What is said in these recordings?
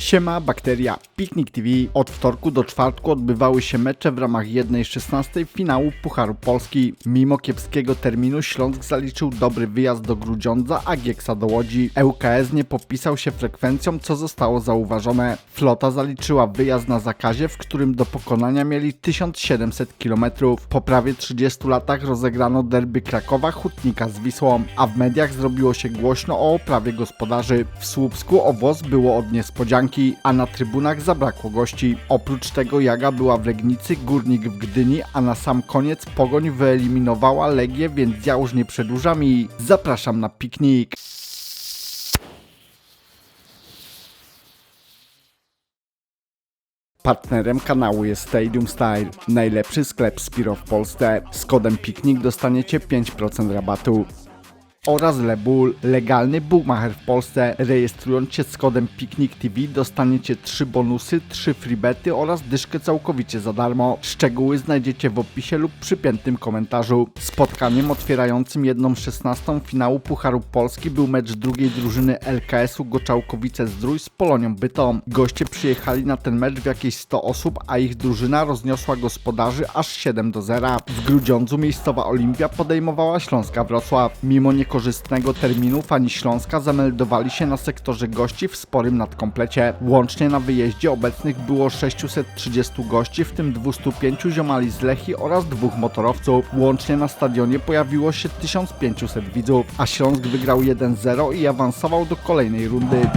Siema, bakteria. Piknik TV. Od wtorku do czwartku odbywały się mecze w ramach 1.16 finału Pucharu Polski. Mimo kiepskiego terminu Śląsk zaliczył dobry wyjazd do Grudziądza, a Gieksa do Łodzi. ŁKS nie popisał się frekwencją, co zostało zauważone. Flota zaliczyła wyjazd na zakazie, w którym do pokonania mieli 1700 km. Po prawie 30 latach rozegrano derby Krakowa Hutnika z Wisłą, a w mediach zrobiło się głośno o oprawie gospodarzy. W Słupsku o włos było od niespodzianki, a na trybunach zabrakło gości. Oprócz tego Jaga była w Legnicy, Górnik w Gdyni, a na sam koniec Pogoń wyeliminowała Legię, więc ja już nie przedłużam i zapraszam na piknik. Partnerem kanału jest Stadium Style, najlepszy sklep Spiro w Polsce. Z kodem PIKNIK dostaniecie 5% rabatu. Oraz Lebull, legalny bookmacher w Polsce. Rejestrując się z kodem PIKNIK TV dostaniecie 3 bonusy, 3 freebety oraz dyszkę całkowicie za darmo. Szczegóły znajdziecie w opisie lub przypiętym komentarzu. Spotkaniem otwierającym jedną 16 finału Pucharu Polski był mecz drugiej drużyny LKS-u Goczałkowice-Zdrój z Polonią Bytom. Goście przyjechali na ten mecz w jakieś 100 osób, a ich drużyna rozniosła gospodarzy aż 7 do 0. W Grudziądzu miejscowa Olimpia podejmowała Śląska Wrocław. Mimo niekorzystnego terminu fani Śląska zameldowali się na sektorze gości w sporym nadkomplecie. Łącznie na wyjeździe obecnych było 630 gości, w tym 205 ziomali z Lechi oraz dwóch motorowców. Łącznie na stadionie pojawiło się 1500 widzów, a Śląsk wygrał 1-0 i awansował do kolejnej rundy.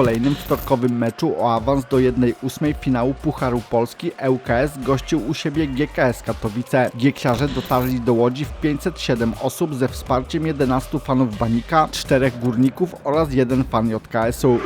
Kolejnym wtorkowym meczu o awans do 1-8 finału Pucharu Polski ŁKS gościł u siebie GKS Katowice. Gieksiarze dotarli do Łodzi w 507 osób ze wsparciem 11 fanów Banika, 4 górników oraz jeden fan JKS-u.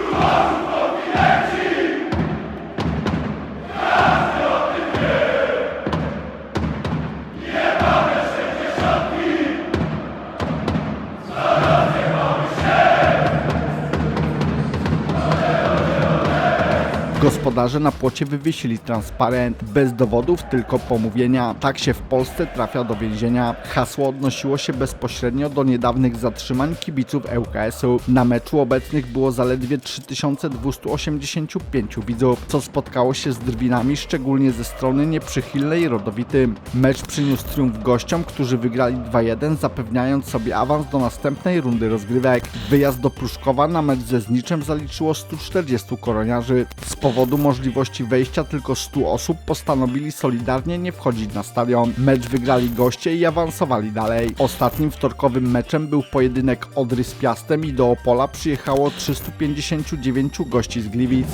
Gospodarze na płocie wywiesili transparent. Bez dowodów, tylko pomówienia. Tak się w Polsce trafia do więzienia. Hasło odnosiło się bezpośrednio do niedawnych zatrzymań kibiców ŁKS-u. Na meczu obecnych było zaledwie 3285 widzów, co spotkało się z drwinami, szczególnie ze strony nieprzychylnej rodowitym. Mecz przyniósł triumf gościom, którzy wygrali 2-1, zapewniając sobie awans do następnej rundy rozgrywek. Wyjazd do Pruszkowa na mecz ze Zniczem zaliczyło 140 koroniarzy. Z powodu możliwości wejścia tylko 100 osób postanowili solidarnie nie wchodzić na stadion. Mecz wygrali goście i awansowali dalej. Ostatnim wtorkowym meczem był pojedynek Odry z Piastem i do Opola przyjechało 359 gości z Gliwic.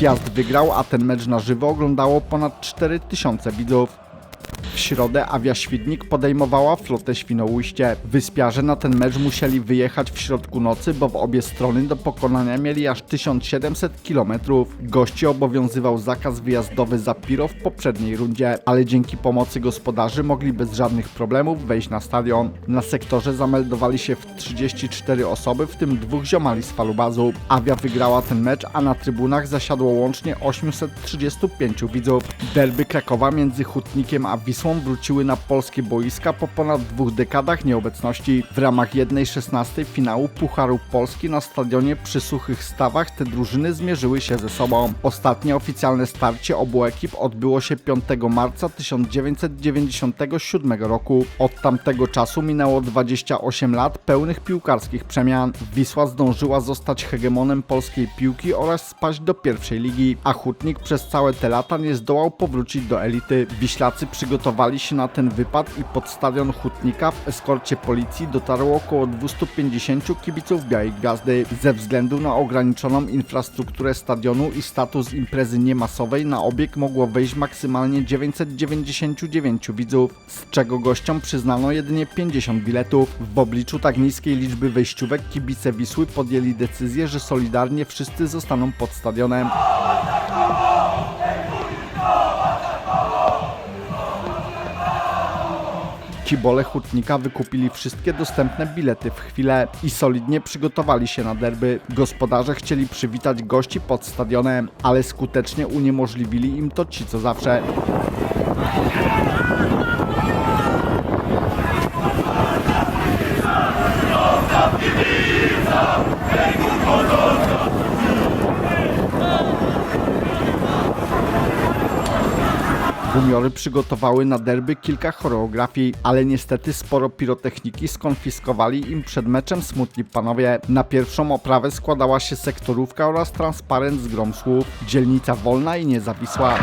Piast wygrał, a ten mecz na żywo oglądało ponad 4000 widzów. Środę Awia Świdnik podejmowała flotę Świnoujście. Wyspiarze na ten mecz musieli wyjechać w środku nocy, bo w obie strony do pokonania mieli aż 1700 km. Gości obowiązywał zakaz wyjazdowy za Piro w poprzedniej rundzie, ale dzięki pomocy gospodarzy mogli bez żadnych problemów wejść na stadion. Na sektorze zameldowali się w 34 osoby, w tym dwóch ziomali z falubazu. Awia wygrała ten mecz, a na trybunach zasiadło łącznie 835 widzów. Derby Krakowa między Hutnikiem a Wisłą wróciły na polskie boiska po ponad dwóch dekadach nieobecności. W ramach 1.16 finału Pucharu Polski na stadionie przy Suchych Stawach te drużyny zmierzyły się ze sobą. Ostatnie oficjalne starcie obu ekip odbyło się 5 marca 1997 roku. Od tamtego czasu minęło 28 lat pełnych piłkarskich przemian. Wisła zdążyła zostać hegemonem polskiej piłki oraz spaść do pierwszej ligi, a Hutnik przez całe te lata nie zdołał powrócić do elity. Wiślacy przygotowali przygotowali się na ten wypad i pod stadion Hutnika w eskorcie policji dotarło około 250 kibiców Białej Gwiazdy. Ze względu na ograniczoną infrastrukturę stadionu i status imprezy niemasowej na obieg mogło wejść maksymalnie 999 widzów, z czego gościom przyznano jedynie 50 biletów. W obliczu tak niskiej liczby wejściówek kibice Wisły podjęli decyzję, że solidarnie wszyscy zostaną pod stadionem. Kibole Hutnika wykupili wszystkie dostępne bilety w chwilę i solidnie przygotowali się na derby. Gospodarze chcieli przywitać gości pod stadionem, ale skutecznie uniemożliwili im to ci co zawsze. Gumiory przygotowały na derby kilka choreografii, ale niestety sporo pirotechniki skonfiskowali im przed meczem smutni panowie. Na pierwszą oprawę składała się sektorówka oraz transparent z grom słów. Dzielnica wolna i niezawisła.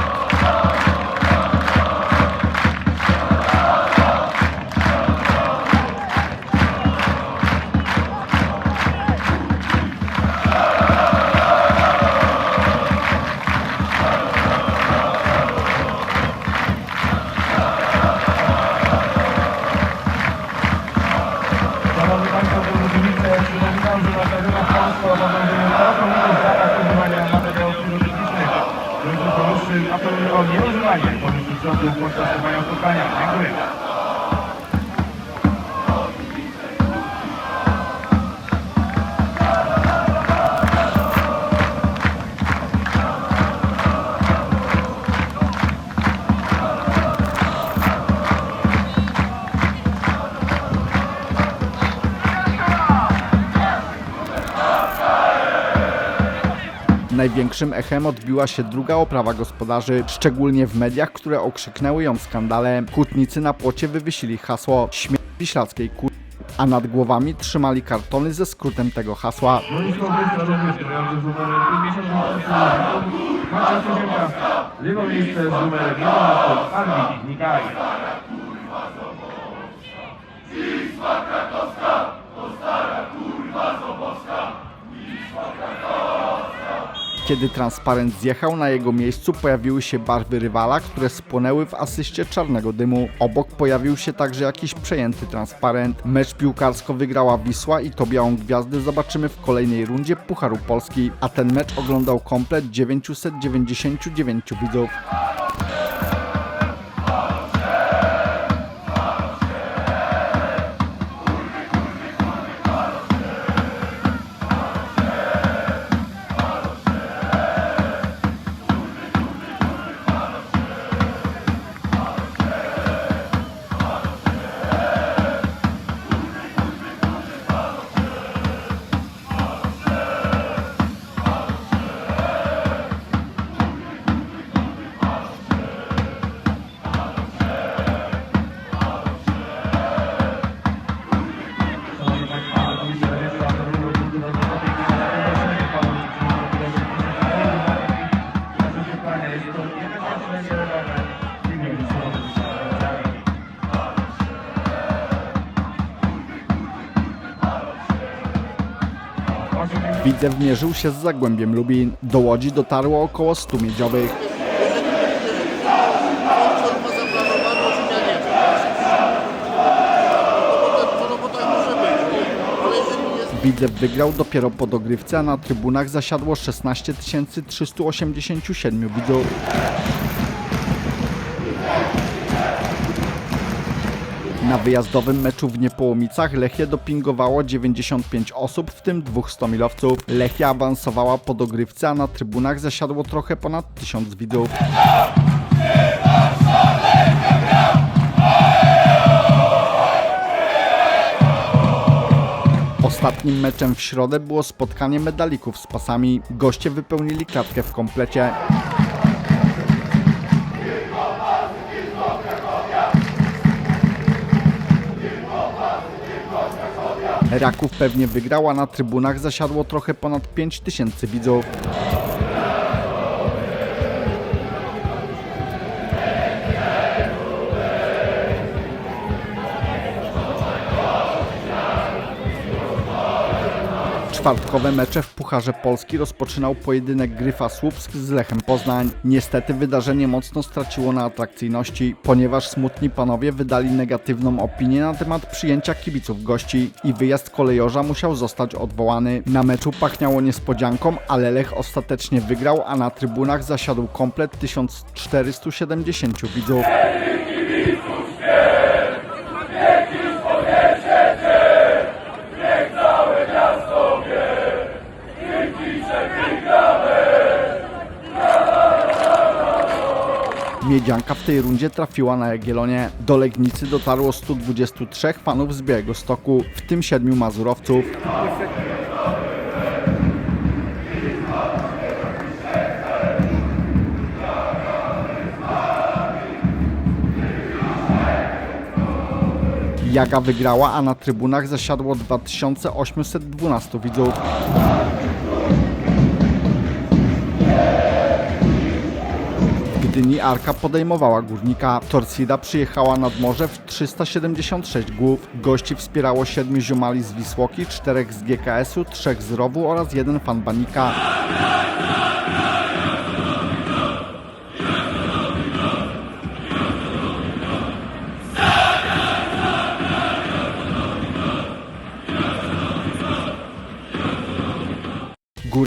Środków podczas trwania spotkania. Dziękuję. Największym echem odbiła się druga oprawa gospodarzy, szczególnie w mediach, które okrzyknęły ją skandalem. Hutnicy na płocie wywiesili hasło śmierć wiślackiej kur... a nad głowami trzymali kartony ze skrótem tego hasła. Bronisko Bryska również stojący z numerem 58 Marcin Siedziemka. Lewo miejsce z numerem 11 Armin Nikaj. Kiedy transparent zjechał, na jego miejscu pojawiły się barwy rywala, które spłonęły w asyście czarnego dymu. Obok pojawił się także jakiś przejęty transparent. Mecz piłkarsko wygrała Wisła i to białą gwiazdę zobaczymy w kolejnej rundzie Pucharu Polski, a ten mecz oglądał komplet 999 widzów. Widzew mierzył się z Zagłębiem Lubin. Do Łodzi dotarło około 100 miedziowych. Widzew wygrał dopiero po dogrywce, a na trybunach zasiadło 16 387 widzów. Na wyjazdowym meczu w Niepołomicach Lechie dopingowało 95 osób, w tym dwóch stomilowców. Lechia awansowała po dogrywce, a na trybunach zasiadło trochę ponad 1000 widzów. Ostatnim meczem w środę było spotkanie medalików z pasami. Goście wypełnili klatkę w komplecie. Raków pewnie wygrała, na trybunach zasiadło trochę ponad 5000 widzów. Czwartkowe mecze w Pucharze Polski rozpoczynał pojedynek Gryfa Słupsk z Lechem Poznań. Niestety wydarzenie mocno straciło na atrakcyjności, ponieważ smutni panowie wydali negatywną opinię na temat przyjęcia kibiców gości i wyjazd kolejorza musiał zostać odwołany. Na meczu pachniało niespodzianką, ale Lech ostatecznie wygrał, a na trybunach zasiadł komplet 1470 widzów. Miedzianka w tej rundzie trafiła na Jagiellonie. Do Legnicy dotarło 123 fanów z Białego Stoku, w tym 7 mazurowców. Jaga wygrała, a na trybunach zasiadło 2812 widzów. Gdyni Arka podejmowała górnika. Torsida przyjechała nad morze w 376 głów. Gości wspierało siedmiu ziomali z Wisłoki, czterech z GKS-u, trzech z Rowu oraz jeden fan Banika.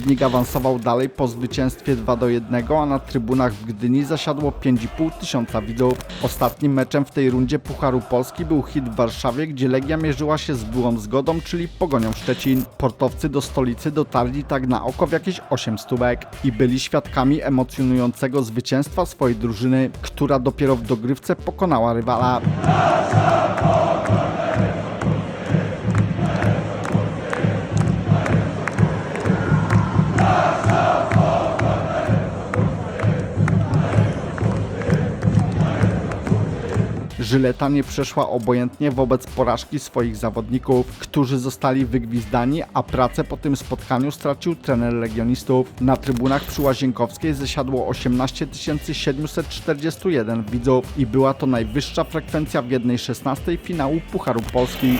Górnik awansował dalej po zwycięstwie 2 do 1, a na trybunach w Gdyni zasiadło 5,5 tysiąca widzów. Ostatnim meczem w tej rundzie Pucharu Polski był hit w Warszawie, gdzie Legia mierzyła się z byłą zgodą, czyli Pogonią Szczecin. Portowcy do stolicy dotarli tak na oko w jakieś 8 stówek i byli świadkami emocjonującego zwycięstwa swojej drużyny, która dopiero w dogrywce pokonała rywala. Żyleta nie przeszła obojętnie wobec porażki swoich zawodników, którzy zostali wygwizdani, a pracę po tym spotkaniu stracił trener legionistów. Na trybunach przy Łazienkowskiej zasiadło 18 741 widzów i była to najwyższa frekwencja w jednej 16 finału Pucharu Polski.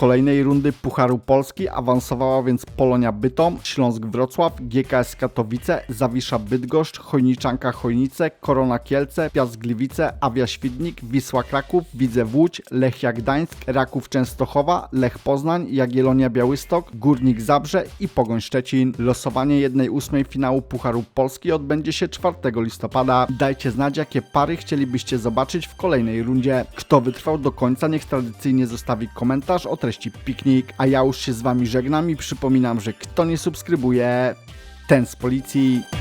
Kolejnej rundy Pucharu Polski awansowała więc Polonia Bytom, Śląsk Wrocław, GKS Katowice, Zawisza Bydgoszcz, Chojniczanka Chojnice, Korona Kielce, Piast Gliwice, Awia Świdnik, Wisła Kraków, Widzew Łódź, Lechia Gdańsk, Raków Częstochowa, Lech Poznań, Jagiellonia Białystok, Górnik Zabrze i Pogoń Szczecin. Losowanie 1-8 finału Pucharu Polski odbędzie się 4 listopada. Dajcie znać, jakie pary chcielibyście zobaczyć w kolejnej rundzie. Kto wytrwał do końca, niech tradycyjnie zostawi komentarz o treści piknik. A ja już się z wami żegnam i przypominam, że kto nie subskrybuje, ten z policji.